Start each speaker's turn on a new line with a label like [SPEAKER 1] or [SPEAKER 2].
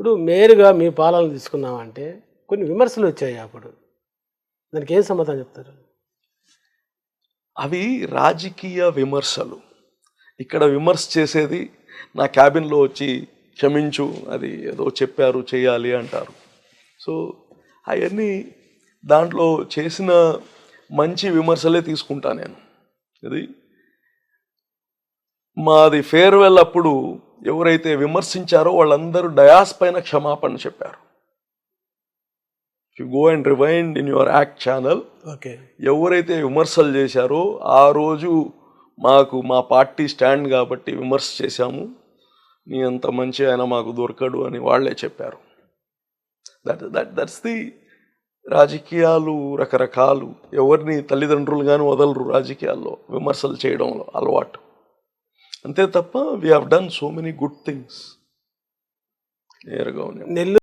[SPEAKER 1] ఇప్పుడు మేరుగా మీ పాలన తీసుకున్నామంటే కొన్ని విమర్శలు వచ్చాయి అప్పుడు. దానికి ఏం సమాధానం చెప్తారు?
[SPEAKER 2] అవి రాజకీయ విమర్శలు. ఇక్కడ విమర్శ చేసేది నా క్యాబిన్లో వచ్చి క్షమించు అది ఏదో చెప్పారు చేయాలి అంటారు. సో అవన్నీ దాంట్లో చేసిన మంచి విమర్శలే తీసుకుంటా నేను. ఇది మాది ఫేర్వెల్ అప్పుడు ఎవరైతే విమర్శించారో వాళ్ళందరూ డయాస్ పైన క్షమాపణ చెప్పారు. You go and rewind in your act channel
[SPEAKER 1] okay.
[SPEAKER 2] ఎవరైతే విమర్శలు చేశారో ఆ రోజు మాకు మా పార్టీ స్టాండ్ కాబట్టి విమర్శ చేశాము. నీ అంత మంచి ఆయన మాకు దొరకడు అని వాళ్ళే చెప్పారు. దట్ దట్ దట్స్ ది రాజకీయాలు రకరకాలు. ఎవరిని తల్లిదండ్రులు కానీ వదలరు రాజకీయాల్లో విమర్శలు చేయడంలో అలవాటు. అంతే తప్ప we have done so many good things నేరుగా ఉన్నాయి
[SPEAKER 1] నెల్లూరు